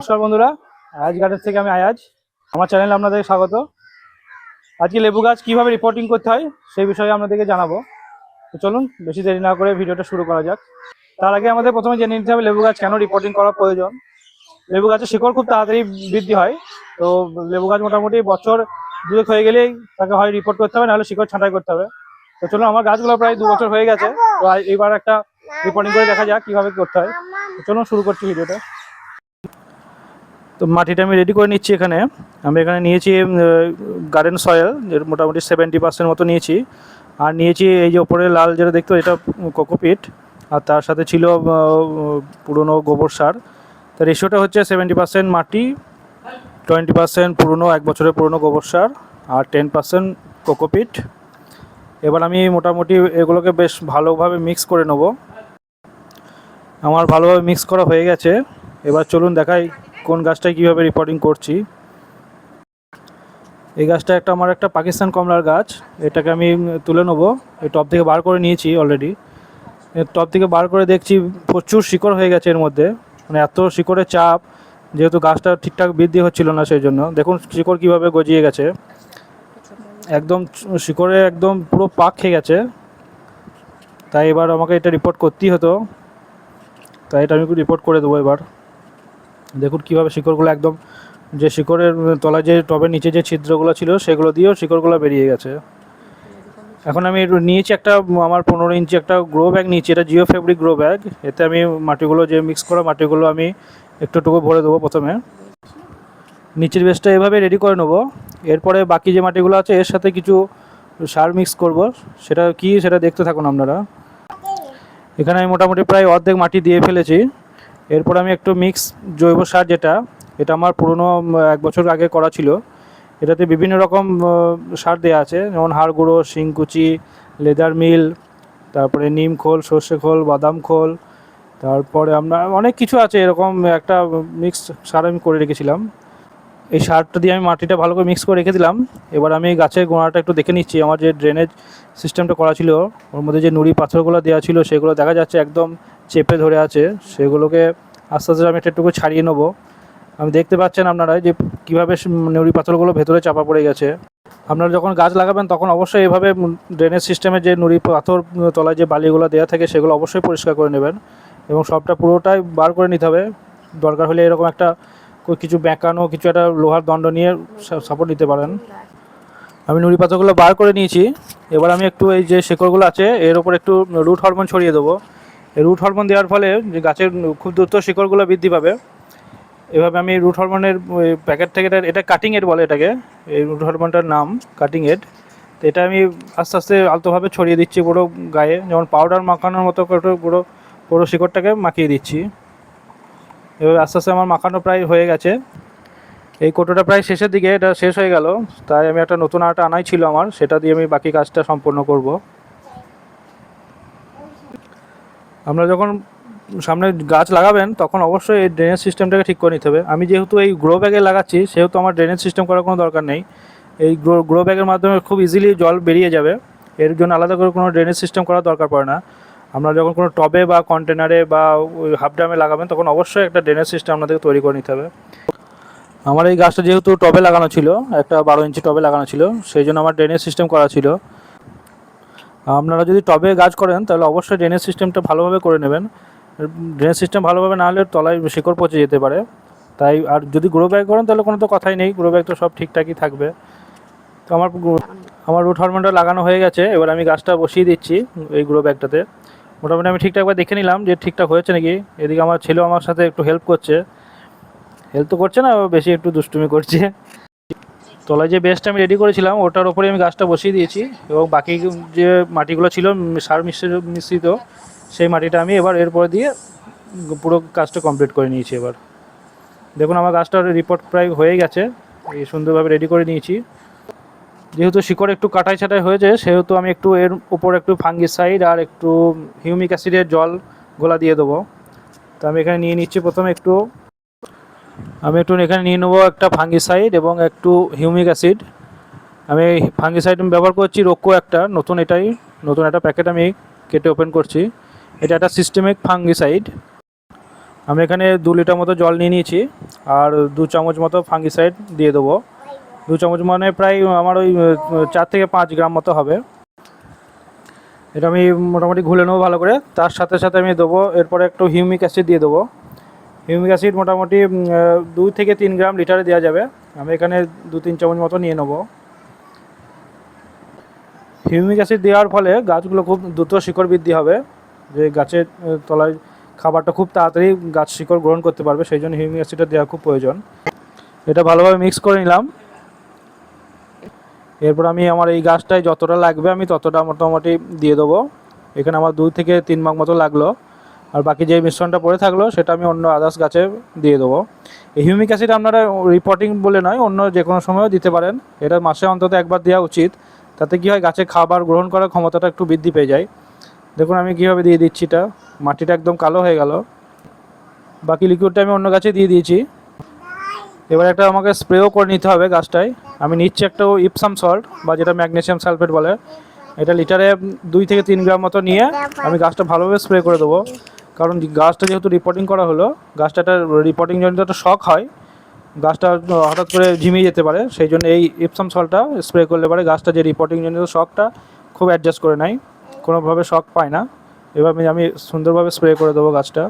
নমস্কার বন্ধুরা, আয়াজ গার্ডেন থেকে আমি আয়াজ। আমার চ্যানেলে আপনাদের স্বাগত। আজকে লেবু গাছ কীভাবে রিপোর্টিং করতে হয়, সেই বিষয়ে আপনাদেরকে জানাব। তো চলুন, বেশি দেরি না করে ভিডিওটা শুরু করা যাক। তার আগে আমাদের প্রথমে জেনে নিতে হবে লেবু গাছ কেন রিপোর্টিং করা প্রয়োজন। লেবু গাছের শিকড় খুব তাড়াতাড়ি বৃদ্ধি হয়, তো লেবু গাছ মোটামুটি বছর দুয়েক হয়ে গেলেই তাকে হয় রিপোর্ট করতে হবে, নাহলে শিকড় ছাঁটাই করতে হবে। তো চলুন, আমার গাছগুলো প্রায় দু বছর হয়ে গেছে, তো এইবার একটা রিপোর্টিং করে দেখা যাক কীভাবে করতে হয়। চলুন, শুরু করছি ভিডিওটা। তো মাটিটা আমি রেডি করে নিচ্ছি এখানে। আমি এখানে নিয়েছি গার্ডেন সয়েল এর মোটামুটি সেভেন্টি পার্সেন্ট মতো নিয়েছি। আর নিয়েছি এই যে ওপরে লাল যেটা দেখতে, এটা কোকোপিট আর তার সাথে ছিল পুরনো গোবর সার। তার রেশিওটা হচ্ছে সেভেন্টি পার্সেন্ট মাটি টোয়েন্টি পার্সেন্ট পুরনো, এক বছরের পুরনো গোবর সার, আর টেন পার্সেন্ট কোকোপিট এবার আমি মোটামুটি এগুলোকে বেশ ভালোভাবে মিক্স করে নেব। আমার ভালোভাবে মিক্স করা হয়ে গেছে। এবার চলুন দেখাই কোন গাছটায় কীভাবে রিপোর্টিং করছি? এই গাছটা একটা আমার একটা পাকিস্তান কমলার গাছ, এটাকে আমি তুলে নেব। এই টপ থেকে বার করে নিয়েছি অলরেডি টপ থেকে বার করে দেখছি প্রচুর শিকড় হয়ে গেছে এর মধ্যে। মানে এত শিকড়ের চাপ, যেহেতু গাছটা ঠিকঠাক বৃদ্ধি হচ্ছিল না সেই জন্য। দেখুন শিকড় কীভাবে গজিয়ে গেছে। একদম শিকড়ে একদম পুরো পাক খেয়ে গেছে। তাই এবার আমাকে এটা রিপোর্ট করতেই হতো। তাই এটা আমি রিপোর্ট করে দেবো এবার। দেখুন কীভাবে শিকড়গুলো একদম, যে শিকড়ের তলায় যে টবের নিচে যে ছিদ্রগুলো ছিল সেগুলো দিয়েও শিকড়গুলো বেরিয়ে গেছে। এখন আমি নিয়েছি একটা, আমার পনেরো ইঞ্চি একটা গ্রো ব্যাগ নিয়েছি, এটা জিও ফেব্রিক গ্রো ব্যাগ। এতে আমি মাটিগুলো, যে মিক্স করা মাটিগুলো আমি একটুটুকু ভরে দেবো প্রথমে। নিচের বেসটা এভাবে রেডি করে নেব। এরপরে বাকি যে মাটিগুলো আছে, এর সাথে কিছু সার মিক্স করব। সেটা কি সেটা দেখতে থাকুন আপনারা। এখানে আমি মোটামুটি প্রায় অর্ধেক মাটি দিয়ে ফেলেছি। এরপর আমি একটু মিক্স জৈব সার যেটা, এটা আমার পুরনো এক বছর আগে করা ছিল। এটাতে বিভিন্ন রকম সার দেওয়া আছে, যেমন হাড় গুঁড়ো শিংকুচি লেদার মিল, তারপরে নিম খোল, সর্ষে খোল, বাদাম খোল, তারপরে আমরা অনেক কিছু আছে এরকম একটা মিক্স সার আমি করে রেখেছিলাম। এই সারটা দিয়ে আমি মাটিটা ভালো করে মিক্স করে রেখে দিলাম। এবার আমি গাছের গোড়াটা একটু দেখে নিচ্ছি। আমার যে ড্রেনেজ সিস্টেমটা করা ছিল, ওর মধ্যে যে নুড়ি পাথরগুলো দেওয়া ছিল, সেগুলো দেখা যাচ্ছে একদম চেপে ধরে আছে। সেগুলোকে আস্তে আস্তে আমি একটু ছাড়িয়ে নেব। আমি দেখতে পাচ্ছেন আপনারা যে কীভাবে নুড়ি পাথরগুলো ভেতরে চাপা পড়ে গেছে। আপনারা যখন গাছ লাগাবেন, তখন অবশ্যই এভাবে ড্রেনেজ সিস্টেমে যে নুড়ি পাথর তলায় যে বালিগুলো দেওয়া থাকে, সেগুলো অবশ্যই পরিষ্কার করে নেবেন। এবং সবটা পুরোটাই বার করে নিতে হবে। দরকার হলে এরকম একটা কিছু বেঁকানো, কিছু একটা লোহার দণ্ড নিয়ে সাপোর্ট নিতে পারেন। আমি নুড়ি পাথরগুলো বার করে নিয়েছি। এবার আমি একটু এই যে শেকড়গুলো আছে, এর উপর একটু রুট হরমোন ছড়িয়ে দেবো। রুট হরমোন দেওয়ার ফলে যে গাছের খুব দ্রুত শিকড়গুলো বৃদ্ধি পাবে। এভাবে আমি রুট হরমোনের প্যাকেট থেকে এটা- এটা কাটিং এড বলে এটাকে। এই রুট হরমোনটার নাম কাটিং এড। তো এটা আমি আস্তে আস্তে আলতোভাবে ছড়িয়ে দিচ্ছি পুরো গায়ে। যেমন পাউডার মাখানোর মতো পুরো পুরো শিকড়টাকে মাখিয়ে দিচ্ছি। এভাবে আস্তে আস্তে আমার মাখানো প্রায় হয়ে গেছে। এই কোটোটা প্রায় শেষের দিকে, এটা শেষ হয়ে গেল। তাই আমি একটা নতুন আটা আনাই ছিল আমার, সেটা দিয়ে আমি বাকি কাজটা সম্পূর্ণ করব। আমরা যখন সামনে গাছ লাগাবেন, তখন অবশ্যই এই ড্রেনেজ সিস্টেমটাকে ঠিক করে নিতে হবে। আমি যেহেতু এই গ্রো ব্যাগে লাগাচ্ছি, সেহেতু আমার ড্রেনেজ সিস্টেম করার কোনো দরকার নেই। এই গ্রো গ্রো ব্যাগের মাধ্যমে খুব ইজিলি জল বেরিয়ে যাবে। এর জন্য আলাদা করে কোনো ড্রেনেজ সিস্টেম করার দরকার পড়ে না। আমরা যখন কোনো টবে বা কন্টেনারে বা ওই হাফ ড্রামে লাগাবেন, তখন অবশ্যই একটা ড্রেনেজ সিস্টেম আপনাদেরকে তৈরি করে নিতে হবে। আমার এই গাছটা যেহেতু টবে লাগানো ছিল, একটা বারো ইঞ্চি টবে লাগানো ছিল, সেই জন্য আমার ড্রেনেজ সিস্টেম করা ছিল। আপনারা যদি টবে গাছ করেন, তাহলে অবশ্যই ড্রেনেজ সিস্টেমটা ভালোভাবে করে নেবেন। ড্রেনেজ সিস্টেম ভালোভাবে না হলে তলায় শিকড় পচে যেতে পারে। তাই আর যদি গ্রো ব্যাগ করেন, তাহলে কোনো তো কথাই নেই, গ্রো ব্যাগ তো সব ঠিকঠাকই থাকবে। তো আমার আমার রুট হরমোনটা লাগানো হয়ে গেছে, এবার আমি গাছটা বসিয়ে দিচ্ছি এই গ্রো ব্যাগটাতে। মোটামুটি আমি ঠিকঠাকভাবে দেখে নিলাম যে ঠিকঠাক হয়েছে নাকি। এদিকে আমার ছেলেও আমার সাথে একটু হেল্প করছে। হেল্প তো করছে না, বেশি একটু দুষ্টুমি করছে। তলায় যে বেসটা আমি রেডি করেছিলাম, ওটার ওপরে আমি গাছটা বসিয়ে দিয়েছি এবং বাকি যে মাটিগুলো ছিল, সার মিশ্রিত মিশ্রিত, সেই মাটিটা আমি এবার এরপরে দিয়ে পুরো কাজটা কমপ্লিট করে নিয়েছি এবার। দেখুন, আমার গাছটার রিপোর্ট প্রায় হয়ে গেছে। এই সুন্দরভাবে রেডি করে নিয়েছি। যেহেতু শিকড় একটু কাটাই ছাটাই হয়েছে সেহেতু আমি একটু এর উপর একটু ফাঙ্গিসাইড আর একটু হিউমিক অ্যাসিডের জল গোলা দিয়ে দেবো। তো আমি এখানে নিয়ে নিচ্ছি প্রথমে একটু। আমি একটু এখানে নিয়ে নেব একটা ফাঙ্গিসাইড এবং একটু হিউমিক অ্যাসিড আমি ফাঙ্গিসাইড ব্যবহার করছি রোক্কো একটা, নতুন এটাই, নতুন একটা প্যাকেট আমি কেটে ওপেন করছি। এটা একটা সিস্টেমিক ফাঙ্গিসাইড আমি এখানে দু লিটার মতো জল নিয়ে নিয়েছি, আর দু চামচ মতো ফাঙ্গিসাইড দিয়ে দেবো। দু চামচ মানে প্রায় আমার ওই চার থেকে পাঁচ গ্রাম মতো হবে। এটা আমি মোটামুটি ঘুলে নেব ভালো করে। তার সাথে সাথে আমি দেবো, এরপরে একটু হিউমিক অ্যাসিড দিয়ে দেবো। হিউমিক অ্যাসিড মোটামুটি দুই থেকে তিন গ্রাম লিটারে দেওয়া যাবে। আমি এখানে দু তিন চামচ মতো নিয়ে নেব। হিউমিক অ্যাসিড দেওয়ার ফলে গাছগুলো খুব দ্রুত শিকড় বৃদ্ধি হবে। যে গাছের তলায় খাবারটা খুব তাড়াতাড়ি গাছ শিকড় গ্রহণ করতে পারবে, সেই জন্য হিউমিক অ্যাসিডটা দেওয়া খুব প্রয়োজন। এটা ভালোভাবে মিক্স করে নিলাম। এরপর আমি আমার এই গাছটায় যতটা লাগবে আমি ততটা মোটামুটি দিয়ে দেবো। এখানে আমার দুই থেকে তিন মাগ মতো লাগল। আর বাকি যে মিশ্রণটা পড়ে থাকল, সেটা আমি অন্য আদার্স গাছে দিয়ে দেবো। এই হিউমিক অ্যাসিড আপনারা রিপোর্টিং বলে নয়, অন্য যে কোনো সময়ও দিতে পারেন। এটা মাসে অন্তত একবার দেওয়া উচিত। তাতে কী হয়, গাছে খাবার গ্রহণ করার ক্ষমতাটা একটু বৃদ্ধি পেয়ে যায়। দেখুন আমি কীভাবে দিয়ে দিচ্ছি এটা। মাটিটা একদম কালো হয়ে গেল। বাকি লিকুইডটা আমি অন্য গাছে দিয়ে দিয়েছি। এবার একটা আমাকে স্প্রেও করে নিতে হবে গাছটায়। আমি নিচ্ছি একটা ইপসাম সল্ট বা যেটা ম্যাগনেশিয়াম সালফেট বলে। এটা লিটারে দুই থেকে তিন গ্রাম মতো নিয়ে আমি গাছটা ভালোভাবে স্প্রে করে দেবো। কারণ গাছটা যেহেতু রিপোর্টিং করা হলো, গাছটা একটা রিপোর্টিং জনিত একটা শখ হয়, গাছটা হঠাৎ করে ঝিমিয়ে যেতে পারে। সেই জন্য এই ইপসাম সলটা স্প্রে করলে পারে গাছটা যে রিপোর্টিং জনিত শখটা খুব অ্যাডজাস্ট করে নেয়। কোনোভাবে শখ পায় না। আমি আমি সুন্দরভাবে স্প্রে করে দেবো গাছটা।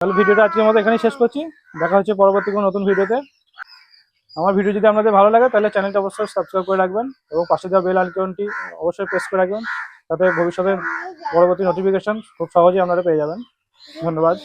তাহলে ভিডিওটা আজকে মতো এখানেই শেষ করছি। দেখা হচ্ছে পরবর্তী কোনো নতুন ভিডিওতে। আমার ভিডিও যদি আপনাদের ভালো লাগে, তাহলে চ্যানেলটা অবশ্যই সাবস্ক্রাইব করে রাখবেন এবং পাশে দেওয়া বেল আইকনটি অবশ্যই প্রেস করে রাখবেন তাতে ভবিষ্যতে পরবর্তী নোটিফিকেশন খুব সহজেই আপনারা পেয়ে যাবেন। ধন্যবাদ।